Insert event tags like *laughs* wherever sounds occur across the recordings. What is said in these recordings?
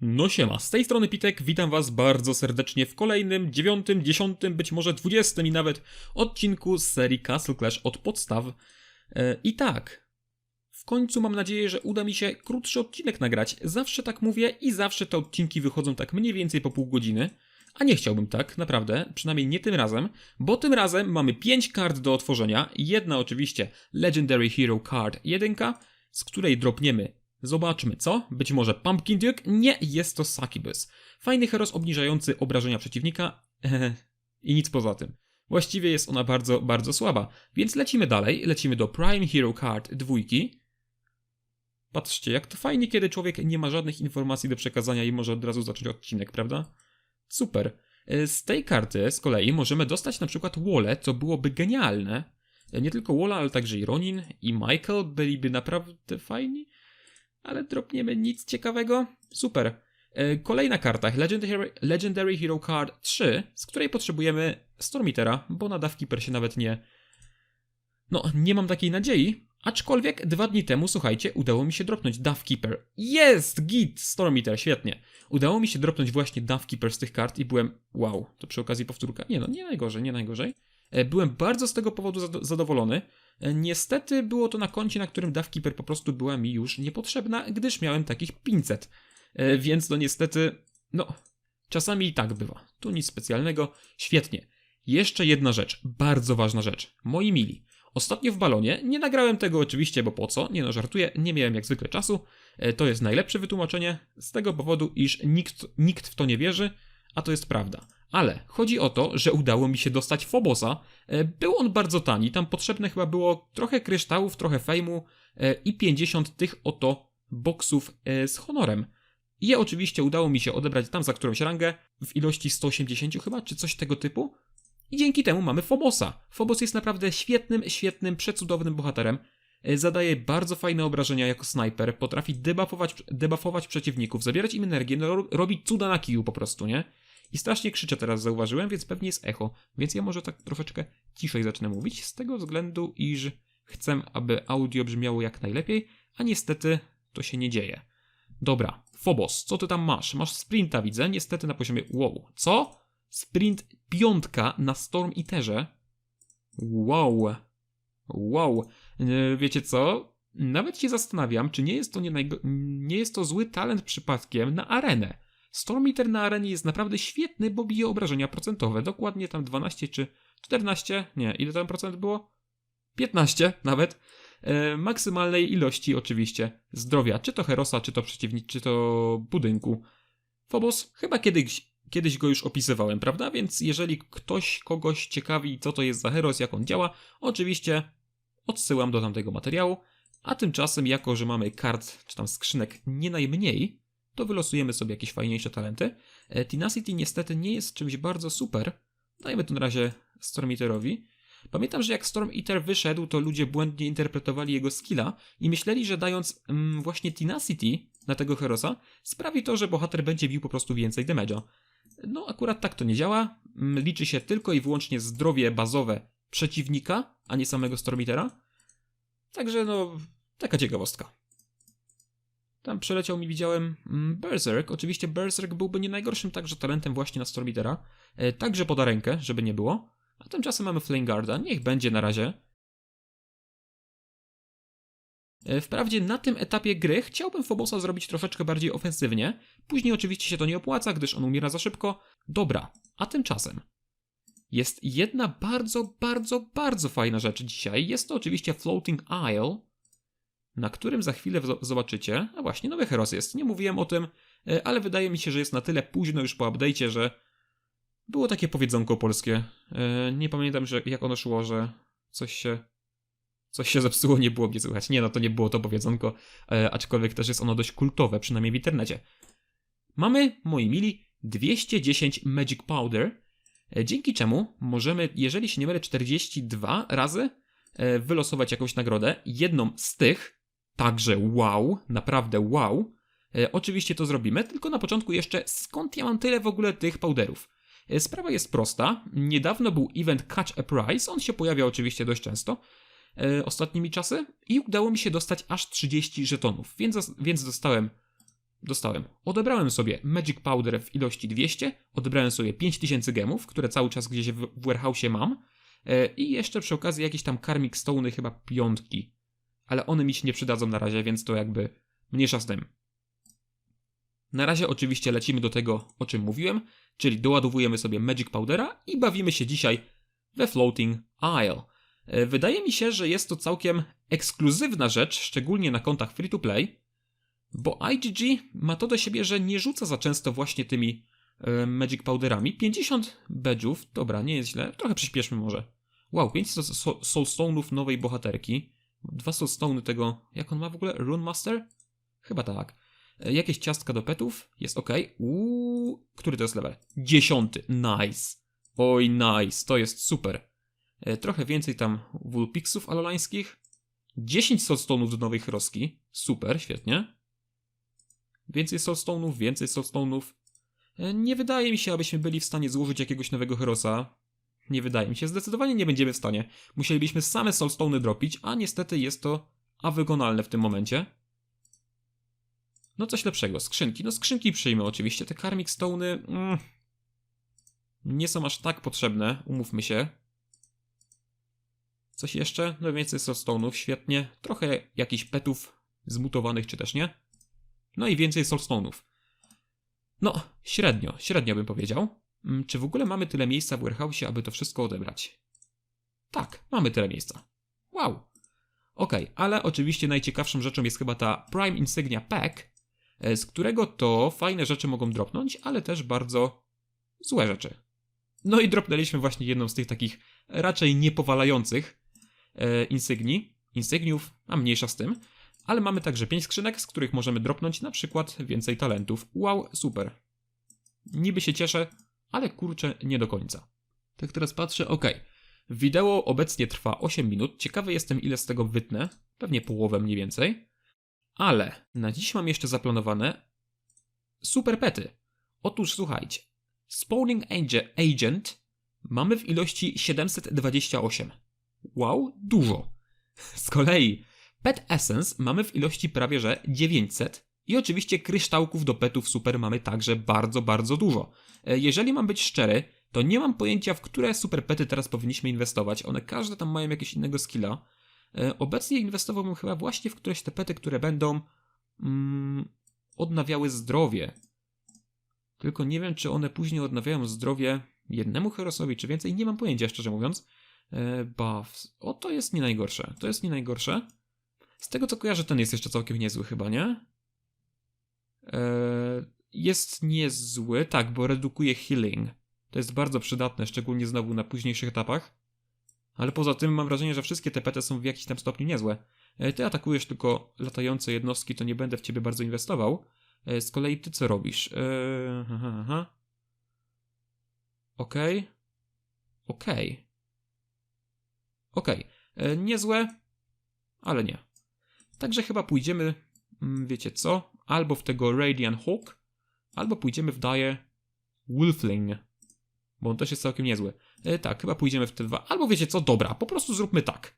No siema, z tej strony Pitek, witam was bardzo serdecznie w kolejnym, dziewiątym, dziesiątym, być może dwudziestym i nawet odcinku z serii Castle Clash od podstaw. E, I tak, w końcu mam nadzieję, że uda mi się krótszy odcinek nagrać. Zawsze tak mówię i zawsze te odcinki wychodzą tak mniej więcej po pół godziny. A nie chciałbym tak, naprawdę, przynajmniej nie tym razem, bo tym razem mamy 5 kart do otworzenia. Jedna oczywiście Legendary Hero Card 1, z której dropniemy Zobaczmy, co? Być może Pumpkin Duke? Nie, jest to Succubus. Fajny heros obniżający obrażenia przeciwnika *laughs* i nic poza tym. Właściwie jest ona bardzo, bardzo słaba, więc lecimy dalej. Lecimy do Prime Hero Card dwójki. Patrzcie, jak to fajnie, kiedy człowiek nie ma żadnych informacji do przekazania i może od razu zacząć odcinek, prawda? Super. E, Z tej karty z kolei możemy dostać na przykład Wole, co byłoby genialne. E, Nie tylko Wola, ale także i Ronin i Michael byliby naprawdę fajni ale dropniemy nic ciekawego. Super. E, Kolejna karta, Legendary, Hero Card 3, z której potrzebujemy Stormitera, bo na Dawkeeper się nawet nie... No, nie mam takiej nadziei, aczkolwiek dwa dni temu, słuchajcie, udało mi się dropnąć Dawkeeper. Jest! Git! Stormiter, świetnie. Udało mi się dropnąć właśnie Dawkeeper z tych kart i byłem... Wow, to przy okazji powtórka. Nie no, nie najgorzej, nie najgorzej. E, Byłem bardzo z tego powodu zado- zadowolony. E, Niestety było to na koncie, na którym Dawkeeper po prostu była mi już niepotrzebna, gdyż miałem takich 500. E, Więc no niestety, no, czasami i tak bywa. Tu nic specjalnego. Świetnie. Jeszcze jedna rzecz, bardzo ważna rzecz. Moi mili, ostatnio w balonie, nie nagrałem tego oczywiście, bo po co? Nie no, żartuję, nie miałem jak zwykle czasu. To jest najlepsze wytłumaczenie z tego powodu, iż nikt, nikt w to nie wierzy, a to jest prawda. Ale chodzi o to, że udało mi się dostać Fobosa. E, Był on bardzo tani, tam potrzebne chyba było trochę kryształów, trochę fejmu e, i 50 tych oto boksów e, z honorem. I je oczywiście udało mi się odebrać tam za którąś rangę w ilości 180 chyba, czy coś tego typu. I dzięki temu mamy Fobosa. Phobos jest naprawdę świetnym, świetnym, przecudownym bohaterem. Zadaje bardzo fajne obrażenia jako snajper, potrafi debuffować, debuffować przeciwników, zabierać im energię, no, ro- robi cuda na kiju po prostu, nie? I strasznie krzyczę teraz, zauważyłem, więc pewnie jest echo. Więc ja może tak troszeczkę ciszej zacznę mówić, z tego względu, iż chcę, aby audio brzmiało jak najlepiej, a niestety to się nie dzieje. Dobra, Phobos, co ty tam masz? Masz sprinta, widzę, niestety na poziomie... Wow, co? Sprint piątka na Storm Eaterze? Wow. Wow. E, Wiecie co? Nawet się zastanawiam, czy nie jest to, nie, nie jest to zły talent przypadkiem na arenę. Stormiter na arenie jest naprawdę świetny, bo bije obrażenia procentowe. Dokładnie tam 12 czy 14, nie, ile tam procent było? 15 nawet. E, maksymalnej ilości oczywiście zdrowia, czy to Herosa, czy to przeciwnik, czy to budynku. Phobos, chyba kiedyś, kiedyś go już opisywałem, prawda? Więc jeżeli ktoś kogoś ciekawi, co to jest za Heros, jak on działa, oczywiście odsyłam do tamtego materiału. A tymczasem, jako że mamy kart, czy tam skrzynek nie najmniej, to wylosujemy sobie jakieś fajniejsze talenty. E, Tenacity niestety nie jest czymś bardzo super. Dajmy tu na razie Stormiterowi. Pamiętam, że jak Storm Eater wyszedł, to ludzie błędnie interpretowali jego skilla i myśleli, że dając mm, właśnie Tenacity na tego Herosa, sprawi to, że bohater będzie bił po prostu więcej damage'a. No, akurat tak to nie działa. Mm, Liczy się tylko i wyłącznie zdrowie bazowe przeciwnika, a nie samego Stormitera. Także no, taka ciekawostka. Tam przeleciał mi, widziałem, mm, Berserk. Oczywiście Berserk byłby nie najgorszym także talentem właśnie na Stormitera. E, także poda rękę, żeby nie było. A tymczasem mamy Flameguarda. Niech będzie na razie. E, Wprawdzie na tym etapie gry chciałbym Phobosa zrobić troszeczkę bardziej ofensywnie. Później oczywiście się to nie opłaca, gdyż on umiera za szybko. Dobra, a tymczasem jest jedna bardzo, bardzo, bardzo fajna rzecz dzisiaj. Jest to oczywiście Floating Isle, na którym za chwilę zobaczycie. A właśnie, nowy Heros jest. Nie mówiłem o tym, e, ale wydaje mi się, że jest na tyle późno już po update'cie, że było takie powiedzonko polskie. E, Nie pamiętam, że jak ono szło, że coś się. Coś się zepsuło, nie było mnie słychać. Nie, no to nie było to powiedzonko, e, aczkolwiek też jest ono dość kultowe, przynajmniej w internecie. Mamy, moi mili, 210 Magic Powder, dzięki czemu możemy, jeżeli się nie mylę, 42 razy wylosować jakąś nagrodę. Jedną z tych, także wow, naprawdę wow. E, Oczywiście to zrobimy, tylko na początku jeszcze skąd ja mam tyle w ogóle tych powderów. E, Sprawa jest prosta. Niedawno był event Catch a Prize, on się pojawia oczywiście dość często e, ostatnimi czasy i udało mi się dostać aż 30 żetonów, więc, więc dostałem dostałem? Odebrałem sobie Magic Powder w ilości 200, odebrałem sobie 5000 gemów, które cały czas gdzieś w, w warehouse'ie mam e, i jeszcze przy okazji jakieś tam Karmic Stone'y, chyba piątki. Ale one mi się nie przydadzą na razie, więc to jakby mniejsza z tym. Na razie oczywiście lecimy do tego, o czym mówiłem, czyli doładowujemy sobie Magic Powdera i bawimy się dzisiaj we Floating Isle. E, Wydaje mi się, że jest to całkiem ekskluzywna rzecz, szczególnie na kontach free to play, bo IGG ma to do siebie, że nie rzuca za często właśnie tymi e, Magic Powderami. 50 badge'ów, dobra, nie jest źle, trochę przyspieszmy może. Wow, 5 Soulstone'ów nowej bohaterki, dwa Soulstone'y tego, jak on ma w ogóle, Rune Master? Chyba tak. E, Jakieś ciastka do petów, jest ok. Uuu, który to jest level? Dziesiąty, nice. Oj, nice, to jest super. E, Trochę więcej tam Wulpixów alolańskich. 10 soulstone'ów do nowej Heroski. Super, świetnie. Więcej soulstone'ów, więcej soulstone'ów. E, Nie wydaje mi się, abyśmy byli w stanie złożyć jakiegoś nowego Herosa. Nie wydaje mi się. Zdecydowanie nie będziemy w stanie. Musielibyśmy same soulstone'y dropić, a niestety jest to awygonalne w tym momencie. No coś lepszego. Skrzynki. No skrzynki przyjmę oczywiście. Te Karmic Stone'y... Mm, nie są aż tak potrzebne, umówmy się. Coś jeszcze? No więcej soulstone'ów, świetnie. Trochę jakichś petów zmutowanych, czy też nie. No i więcej soulstone'ów. No, średnio, średnio bym powiedział. Mm, Czy w ogóle mamy tyle miejsca w warehouse'ie, aby to wszystko odebrać? Tak, mamy tyle miejsca. Wow. Okej, ale oczywiście najciekawszą rzeczą jest chyba ta Prime Insignia Pack, e, z którego to fajne rzeczy mogą dropnąć, ale też bardzo złe rzeczy. No i dropnęliśmy właśnie jedną z tych takich raczej niepowalających e, insygnii, insygniów, a mniejsza z tym, ale mamy także 5 skrzynek, z których możemy dropnąć na przykład więcej talentów. Wow, super. Niby się cieszę, ale kurczę, nie do końca. Tak teraz patrzę, ok. Wideo obecnie trwa 8 minut. Ciekawy jestem, ile z tego wytnę. Pewnie połowę mniej więcej. Ale na dziś mam jeszcze zaplanowane super pety. Otóż słuchajcie. Spawning Age- Agent mamy w ilości 728. Wow, dużo. *laughs* Z kolei Pet Essence mamy w ilości prawie że 900. I oczywiście kryształków do petów super mamy także bardzo, bardzo dużo. E, Jeżeli mam być szczery, to nie mam pojęcia, w które super pety teraz powinniśmy inwestować. One każde tam mają jakiegoś innego skilla. E, Obecnie inwestowałbym chyba właśnie w któreś te pety, które będą mm, odnawiały zdrowie. Tylko nie wiem, czy one później odnawiają zdrowie jednemu herosowi, czy więcej. Nie mam pojęcia, szczerze mówiąc. E, Buffs. O, to jest nie najgorsze. To jest nie najgorsze. Z tego co kojarzę, ten jest jeszcze całkiem niezły chyba, nie? E, Jest niezły, tak, bo redukuje healing. To jest bardzo przydatne, szczególnie znowu na późniejszych etapach. Ale poza tym mam wrażenie, że wszystkie te pety są w jakimś tam stopniu niezłe. E, Ty atakujesz tylko latające jednostki, to nie będę w ciebie bardzo inwestował. E, Z kolei ty co robisz? Okej. Okej. Okej. Niezłe, ale nie. Także chyba pójdziemy, mm, wiecie co? Albo w tego Radiant Hawk, albo pójdziemy w Dire Wolfling. Bo on też jest całkiem niezły. E, tak, chyba pójdziemy w te dwa. Albo wiecie co? Dobra, po prostu zróbmy tak.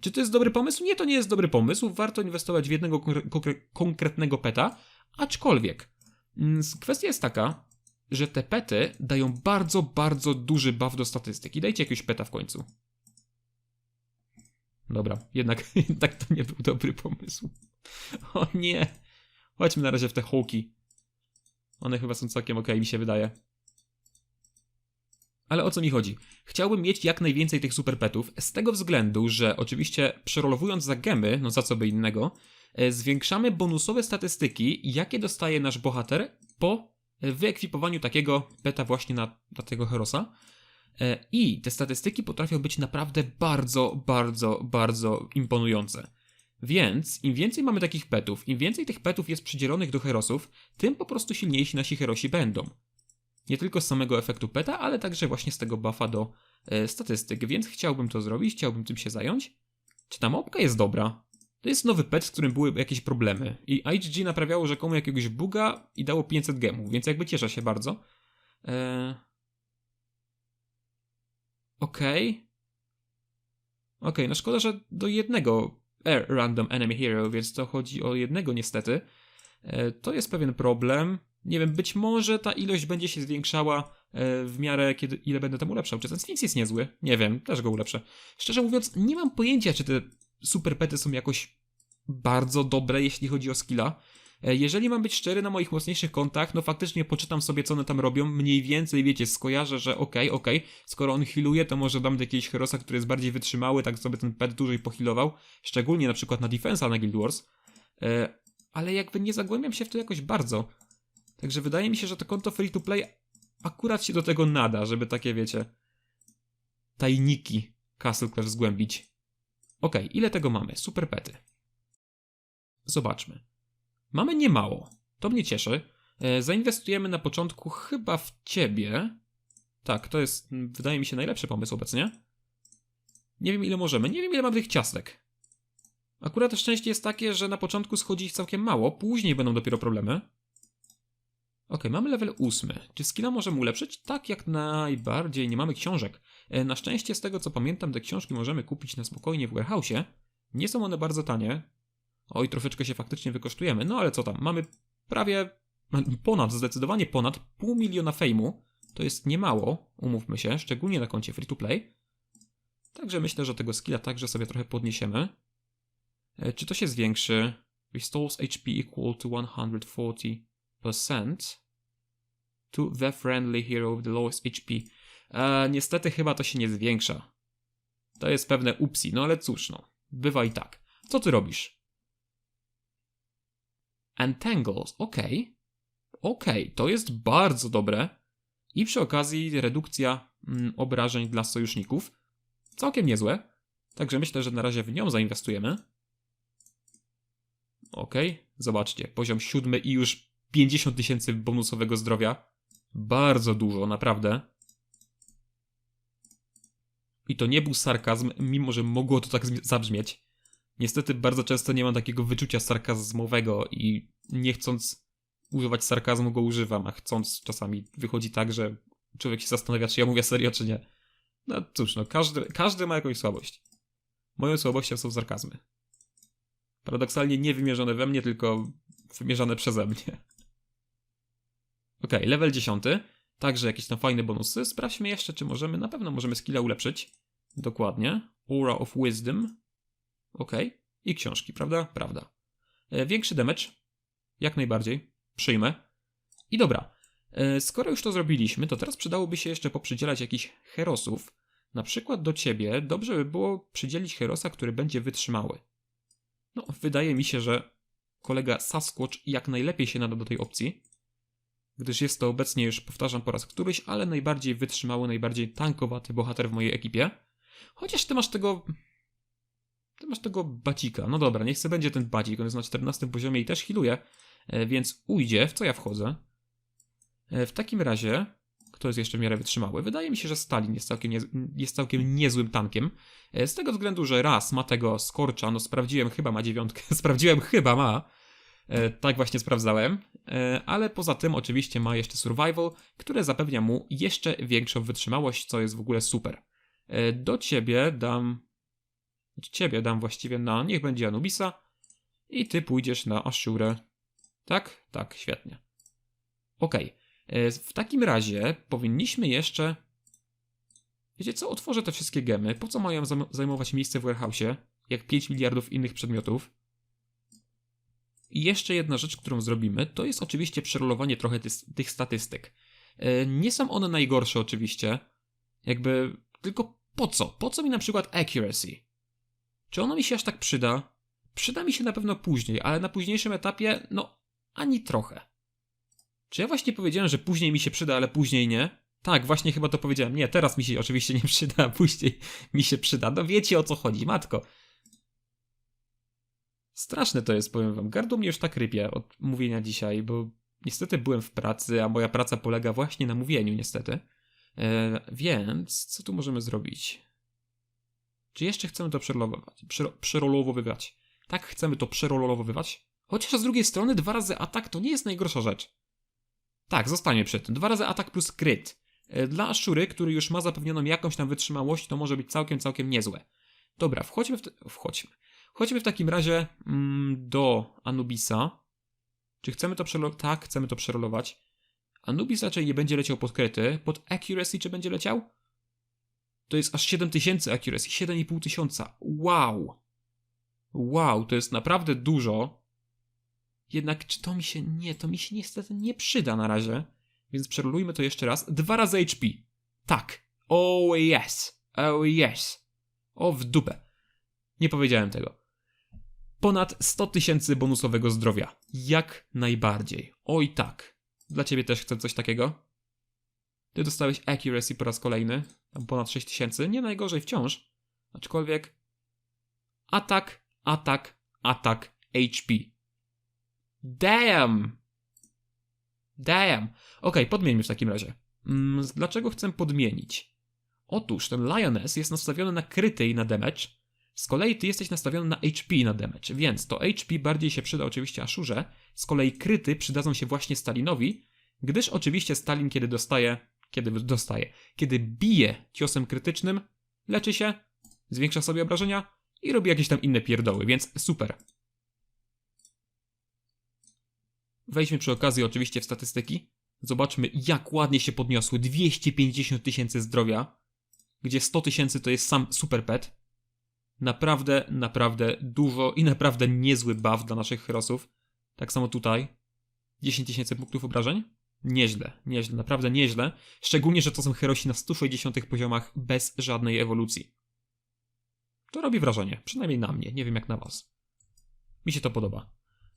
Czy to jest dobry pomysł? Nie, to nie jest dobry pomysł. Warto inwestować w jednego konkre- konkre- konkretnego peta. Aczkolwiek, mm, kwestia jest taka, że te pety dają bardzo, bardzo duży buff do statystyki. Dajcie jakiegoś peta w końcu. Dobra, jednak, *laughs* jednak to nie był dobry pomysł. *laughs* O nie. Chodźmy na razie w te hołki. One chyba są całkiem okej, mi się wydaje. Ale o co mi chodzi? Chciałbym mieć jak najwięcej tych super petów, z tego względu, że oczywiście przerolowując za gemy, no za co by innego, e, zwiększamy bonusowe statystyki, jakie dostaje nasz bohater po wyekwipowaniu takiego peta właśnie na, na tego herosa. E, I te statystyki potrafią być naprawdę bardzo, bardzo, bardzo imponujące. Więc im więcej mamy takich petów, im więcej tych petów jest przydzielonych do herosów, tym po prostu silniejsi nasi herosi będą. Nie tylko z samego efektu peta, ale także właśnie z tego buffa do e, statystyk, więc chciałbym to zrobić, chciałbym tym się zająć. Czy ta mopka jest dobra? To jest nowy pet, z którym były jakieś problemy. I IGG naprawiało rzekomo jakiegoś buga i dało 500 gemów, więc jakby cieszę się bardzo. Eee... Okej. Okej, no szkoda, że do jednego Air Random Enemy Hero, więc to chodzi o jednego niestety. E, To jest pewien problem. Nie wiem, być może ta ilość będzie się zwiększała e, w miarę, kiedy, ile będę tam ulepszał. Czy ten Sphinx jest niezły? Nie wiem, też go ulepszę. Szczerze mówiąc, nie mam pojęcia, czy te super pety są jakoś bardzo dobre, jeśli chodzi o skilla. E, Jeżeli mam być szczery na moich mocniejszych kontach, no faktycznie poczytam sobie, co one tam robią. Mniej więcej, wiecie, skojarzę, że okej, okej, skoro on healuje, to może dam do jakiegoś herosa, który jest bardziej wytrzymały, tak sobie ten pet dłużej pohealował. Szczególnie na przykład na defensa na Guild Wars. E, ale jakby nie zagłębiam się w to jakoś bardzo. Także wydaje mi się, że to konto free to play akurat się do tego nada, żeby takie, wiecie, tajniki Castle Clash zgłębić. Okej, ile tego mamy? Super pety. Zobaczmy. Mamy niemało. To mnie cieszy. E, zainwestujemy na początku chyba w ciebie. Tak, to jest, wydaje mi się, najlepszy pomysł obecnie. Nie wiem, ile możemy. Nie wiem, ile mam tych ciastek. Akurat szczęście jest takie, że na początku schodzi ich całkiem mało, później będą dopiero problemy. Ok, mamy level 8. Czy skilla możemy ulepszyć? Tak, jak najbardziej. Nie mamy książek. E, Na szczęście, z tego co pamiętam, te książki możemy kupić na spokojnie w warehouse'ie. Nie są one bardzo tanie. Oj, troszeczkę się faktycznie wykosztujemy, no ale co tam, mamy prawie ponad, zdecydowanie ponad pół miliona fejmu. To jest niemało, umówmy się, szczególnie na koncie free to play. Także myślę, że tego skilla także sobie trochę podniesiemy. E, Czy to się zwiększy? Restores HP equal to 140% to the friendly hero with the lowest HP. E, niestety chyba to się nie zwiększa. To jest pewne upsi, no ale cóż no, bywa i tak. Co ty robisz? Entangles, okej. Okej, to jest bardzo dobre. I przy okazji redukcja mm, obrażeń dla sojuszników. Całkiem niezłe. Także myślę, że na razie w nią zainwestujemy. Okej, zobaczcie, poziom siódmy i już 50 tysięcy bonusowego zdrowia. Bardzo dużo, naprawdę. I to nie był sarkazm, mimo że mogło to tak zmi- zabrzmieć. Niestety bardzo często nie mam takiego wyczucia sarkazmowego i nie chcąc używać sarkazmu go używam, a chcąc czasami wychodzi tak, że człowiek się zastanawia, czy ja mówię serio, czy nie. No cóż, no każdy, każdy ma jakąś słabość. Moją słabością są sarkazmy. Paradoksalnie nie wymierzone we mnie, tylko wymierzone przeze mnie. Okej, level 10. Także jakieś tam fajne bonusy. Sprawdźmy jeszcze, czy możemy. Na pewno możemy skilla ulepszyć. Dokładnie. Aura of Wisdom. Okej. I książki, prawda? Prawda. E, większy damage. Jak najbardziej. Przyjmę. I dobra. E, skoro już to zrobiliśmy, to teraz przydałoby się jeszcze poprzydzielać jakichś herosów. Na przykład do ciebie dobrze by było przydzielić herosa, który będzie wytrzymały. No, wydaje mi się, że kolega Sasquatch jak najlepiej się nada do tej opcji, gdyż jest to obecnie już, powtarzam po raz któryś, ale najbardziej wytrzymały, najbardziej tankowaty bohater w mojej ekipie. Chociaż ty masz tego... Ty masz tego bacika. No dobra, niech se będzie ten bacik, on jest na 14 poziomie i też healuje, e, więc ujdzie, w co ja wchodzę. E, W takim razie, kto jest jeszcze w miarę wytrzymały? Wydaje mi się, że Stalin jest całkiem, nie, jest całkiem niezłym tankiem. E, Z tego względu, że raz ma tego skorcza, no sprawdziłem, chyba ma dziewiątkę, *laughs* sprawdziłem, chyba ma. Tak właśnie sprawdzałem. Ale poza tym oczywiście ma jeszcze survival, które zapewnia mu jeszcze większą wytrzymałość, co jest w ogóle super. Do ciebie dam... Ciebie dam właściwie na... Niech będzie Anubisa. I ty pójdziesz na Ashurę. Tak? Tak, świetnie. Okej. E, W takim razie powinniśmy jeszcze. Wiecie co? Otworzę te wszystkie gemy. Po co mają zajmować miejsce w warehouse'ie? Jak 5 miliardów innych przedmiotów. I jeszcze jedna rzecz, którą zrobimy, to jest oczywiście przerolowanie trochę tys- tych statystyk. E, Nie są one najgorsze oczywiście. Jakby, tylko po co? Po co mi na przykład accuracy? Czy ono mi się aż tak przyda? Przyda mi się na pewno później, ale na późniejszym etapie, no, ani trochę. Czy ja właśnie powiedziałem, że później mi się przyda, ale później nie? Tak, właśnie chyba to powiedziałem. Nie, teraz mi się oczywiście nie przyda, a później mi się przyda. No wiecie o co chodzi, matko. Straszne to jest, powiem wam. Gardło mnie już tak rypie od mówienia dzisiaj, bo niestety byłem w pracy, a moja praca polega właśnie na mówieniu, niestety. E, więc co tu możemy zrobić? Czy jeszcze chcemy to przerolowywać? Przero- przerolowywać? Tak, chcemy to przerolowywać? Chociaż z drugiej strony dwa razy atak to nie jest najgorsza rzecz. Tak, zostanie przy tym. Dwa razy atak plus kryt. E, Dla Aszury, który już ma zapewnioną jakąś tam wytrzymałość, to może być całkiem, całkiem niezłe. Dobra, wchodźmy w... Te... Wchodźmy. Chodźmy w takim razie mm, do Anubisa. Czy chcemy to przerolować? Tak, chcemy to przerolować. Anubis raczej nie będzie leciał pod kryty. Pod accuracy czy będzie leciał? To jest aż 7000 accuracy, 7,5 tysiąca. Wow! Wow, to jest naprawdę dużo. Jednak czy to mi się... Nie, to mi się niestety nie przyda na razie. Więc przerolujmy to jeszcze raz. Dwa razy HP. Tak. Oh yes. Oh yes. O w dupę. Nie powiedziałem tego. Ponad 100 tysięcy bonusowego zdrowia. Jak najbardziej. Oj tak. Dla ciebie też chcę coś takiego. Ty dostałeś accuracy po raz kolejny. Tam ponad 6 tysięcy. Nie najgorzej wciąż. Aczkolwiek... Atak, atak, atak, HP. Damn! Damn! Okej, podmieńmy w takim razie. Mm, dlaczego chcę podmienić? Otóż ten Lioness jest nastawiony na kryty i na damage. Z kolei ty jesteś nastawiony na HP i na damage, więc to HP bardziej się przyda oczywiście Ashurze. Z kolei kryty przydadzą się właśnie Stalinowi, gdyż oczywiście Stalin kiedy dostaje, kiedy dostaje, kiedy bije ciosem krytycznym, leczy się, zwiększa sobie obrażenia i robi jakieś tam inne pierdoły, więc super. Wejdźmy przy okazji oczywiście w statystyki. Zobaczmy, jak ładnie się podniosły. 250 tysięcy zdrowia, gdzie 100 tysięcy to jest sam super pet. Naprawdę, naprawdę dużo i naprawdę niezły buff dla naszych herosów. Tak samo tutaj. 10 tysięcy punktów obrażeń. Nieźle, nieźle, naprawdę nieźle. Szczególnie, że to są herosi na 160 poziomach bez żadnej ewolucji. To robi wrażenie, przynajmniej na mnie, nie wiem jak na was. Mi się to podoba.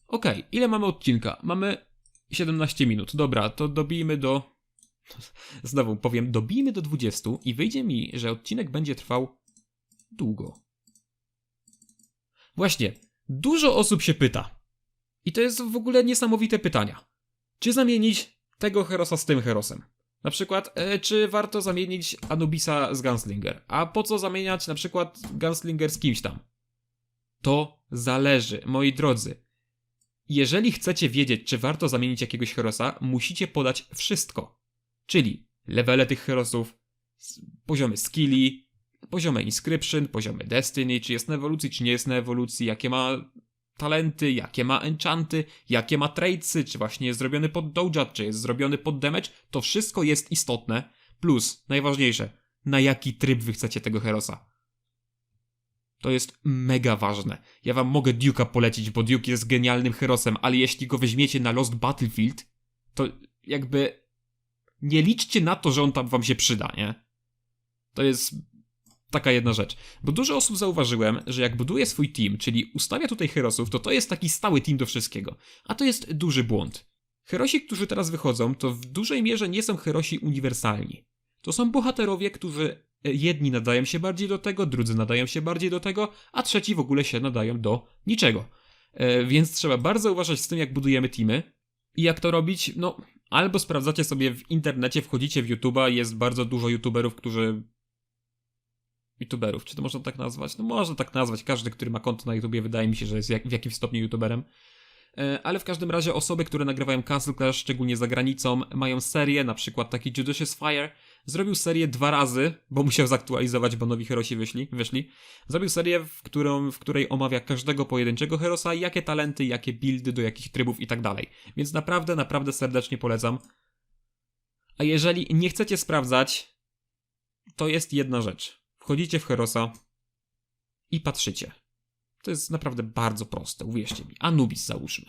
Okay, ile mamy odcinka? Mamy 17 minut. Dobra, to dobijmy do. *laughs* Znowu powiem, dobijmy do 20 i wyjdzie mi, że odcinek będzie trwał długo. Właśnie, dużo osób się pyta. I to jest w ogóle niesamowite pytania. Czy zamienić tego herosa z tym herosem? Na przykład, e, czy warto zamienić Anubisa z Gunslinger? A po co zamieniać na przykład Gunslinger z kimś tam? To zależy, moi drodzy. Jeżeli chcecie wiedzieć, czy warto zamienić jakiegoś herosa, musicie podać wszystko. Czyli levele tych herosów, poziomy skilli, poziomy inscription, poziomy destiny, czy jest na ewolucji, czy nie jest na ewolucji, jakie ma talenty, jakie ma enchanty, jakie ma tradesy, czy właśnie jest zrobiony pod dojat, czy jest zrobiony pod damage, to wszystko jest istotne. Plus, najważniejsze, na jaki tryb wy chcecie tego herosa. To jest mega ważne. Ja wam mogę Duke'a polecić, bo Duke jest genialnym herosem, ale jeśli go weźmiecie na Lost Battlefield, to jakby nie liczcie na to, że on tam wam się przyda, nie? To jest taka jedna rzecz. Bo dużo osób zauważyłem, że jak buduje swój team, czyli ustawia tutaj herosów, to to jest taki stały team do wszystkiego. A to jest duży błąd. Herosi, którzy teraz wychodzą, to w dużej mierze nie są herosi uniwersalni. To są bohaterowie, którzy jedni nadają się bardziej do tego, drudzy nadają się bardziej do tego, a trzeci w ogóle się nadają do niczego. E, więc trzeba bardzo uważać z tym, jak budujemy teamy. I jak to robić? No, albo sprawdzacie sobie w internecie, wchodzicie w YouTube'a, jest bardzo dużo YouTuberów, którzy YouTuberów, czy to można tak nazwać? No można tak nazwać, każdy, który ma konto na YouTubie wydaje mi się, że jest jak, w jakimś stopniu YouTuberem. E, ale w każdym razie osoby, które nagrywają Castle Clash, szczególnie za granicą, mają serię, na przykład taki Judicious Fire, zrobił serię dwa razy, bo musiał zaktualizować, bo nowi herosi wyszli, wyszli. Zrobił serię, w, którą, w której omawia każdego pojedynczego herosa, jakie talenty, jakie buildy, do jakich trybów i tak dalej. Więc naprawdę, naprawdę serdecznie polecam. A jeżeli nie chcecie sprawdzać, to jest jedna rzecz. Wchodzicie w herosa i patrzycie. To jest naprawdę bardzo proste, uwierzcie mi. Anubis załóżmy.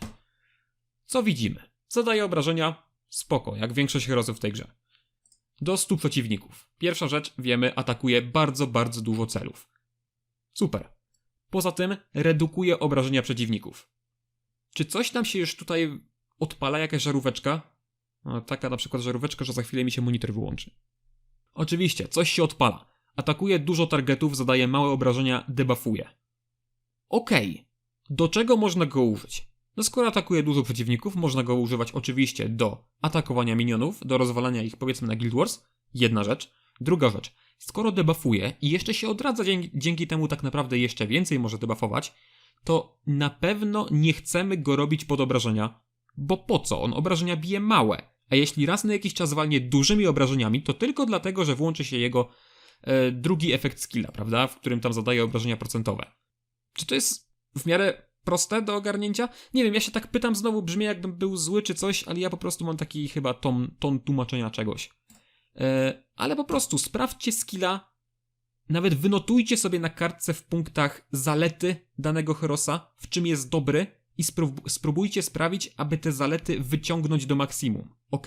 Co widzimy? Zadaje obrażenia? Spoko, jak większość herosów w tej grze. Do 100 przeciwników. Pierwsza rzecz, wiemy, atakuje bardzo, bardzo dużo celów. Super. Poza tym redukuje obrażenia przeciwników. Czy coś nam się już tutaj odpala, jakaś żaróweczka? No, taka na przykład żaróweczka, że za chwilę mi się monitor wyłączy. Oczywiście, coś się odpala. Atakuje dużo targetów, zadaje małe obrażenia, debuffuje. Okej, okay. do czego można go użyć? No skoro atakuje dużo przeciwników, można go używać oczywiście do atakowania minionów, do rozwalania ich powiedzmy na Guild Wars. Jedna rzecz. Druga rzecz. Skoro debuffuje i jeszcze się odradza dzięki, dzięki temu tak naprawdę jeszcze więcej może debuffować, to na pewno nie chcemy go robić pod obrażenia, bo po co? On obrażenia bije małe. A jeśli raz na jakiś czas walnie dużymi obrażeniami, to tylko dlatego, że włączy się jego drugi efekt skilla, prawda? W którym tam zadaje obrażenia procentowe. Czy to jest w miarę proste do ogarnięcia. Nie wiem, ja się tak pytam, znowu brzmi jakbym był zły czy coś, ale ja po prostu mam taki chyba ton, ton tłumaczenia czegoś. E, ale po prostu sprawdźcie skilla, nawet wynotujcie sobie na kartce w punktach zalety danego herosa, w czym jest dobry i sprób- spróbujcie sprawić, aby te zalety wyciągnąć do maksimum, ok?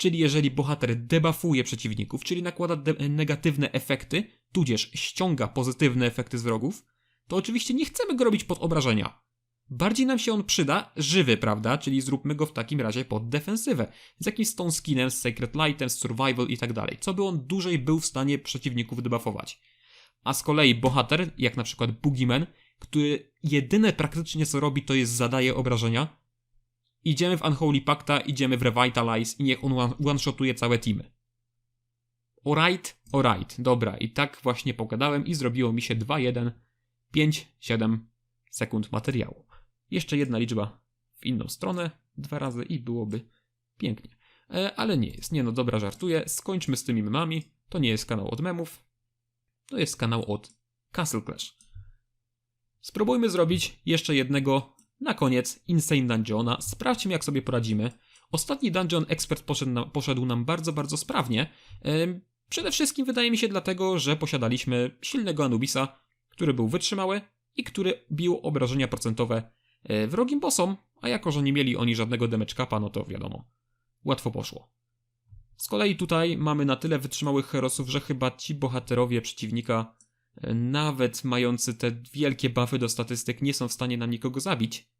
Czyli jeżeli bohater debuffuje przeciwników, czyli nakłada negatywne efekty, tudzież ściąga pozytywne efekty z wrogów, to oczywiście nie chcemy go robić pod obrażenia. Bardziej nam się on przyda żywy, prawda? Czyli zróbmy go w takim razie pod defensywę. Z jakimś stone skinem, z Sacred Lightem, z Survival i tak dalej. Co by on dłużej był w stanie przeciwników debuffować. A z kolei bohater, jak na przykład Boogeyman, który jedyne praktycznie co robi to jest zadaje obrażenia, idziemy w Unholy Pacta, idziemy w Revitalize i niech on one- one-shotuje całe teamy. Alright, alright, dobra. I tak właśnie pogadałem i zrobiło mi się 2, 1, 5, 7 sekund materiału. Jeszcze jedna liczba w inną stronę, dwa razy i byłoby pięknie. E, ale nie jest. Nie no, dobra, żartuję. Skończmy z tymi memami. To nie jest kanał od memów. To jest kanał od Castle Clash. Spróbujmy zrobić jeszcze jednego na koniec Insane Dungeona. Sprawdźmy, jak sobie poradzimy. Ostatni Dungeon Expert poszedł, na, poszedł nam bardzo, bardzo sprawnie. Przede wszystkim wydaje mi się dlatego, że posiadaliśmy silnego Anubisa, który był wytrzymały i który bił obrażenia procentowe e, wrogim bossom, a jako, że nie mieli oni żadnego damage capa, no to wiadomo, łatwo poszło. Z kolei tutaj mamy na tyle wytrzymałych herosów, że chyba ci bohaterowie przeciwnika, nawet mający te wielkie buffy do statystyk, nie są w stanie nam nikogo zabić.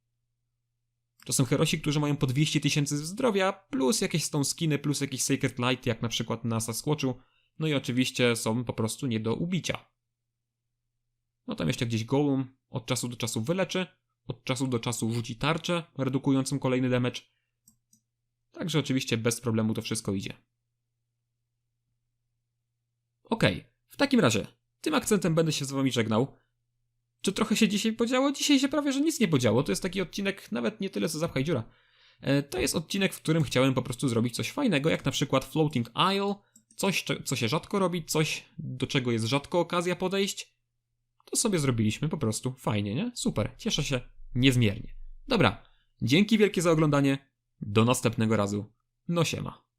To są herosi, którzy mają po 200 tysięcy zdrowia, plus jakieś stone skiny, plus jakiś Sacred Light, jak na przykład na Sasquatchu, no i oczywiście są po prostu nie do ubicia. No tam jeszcze gdzieś Golum od czasu do czasu wyleczy, od czasu do czasu rzuci tarczę, redukującą kolejny damage. Także oczywiście bez problemu to wszystko idzie. Okej, w takim razie, tym akcentem będę się z wami żegnał. Czy trochę się dzisiaj podziało? Dzisiaj się prawie, że nic nie podziało. To jest taki odcinek, nawet nie tyle co zapchaj dziura. E, To jest odcinek, w którym chciałem po prostu zrobić coś fajnego, jak na przykład Floating Isle, coś, co się rzadko robi, coś, do czego jest rzadko okazja podejść. To sobie zrobiliśmy po prostu fajnie, nie? Super, cieszę się niezmiernie. Dobra, dzięki wielkie za oglądanie. Do następnego razu. No siema.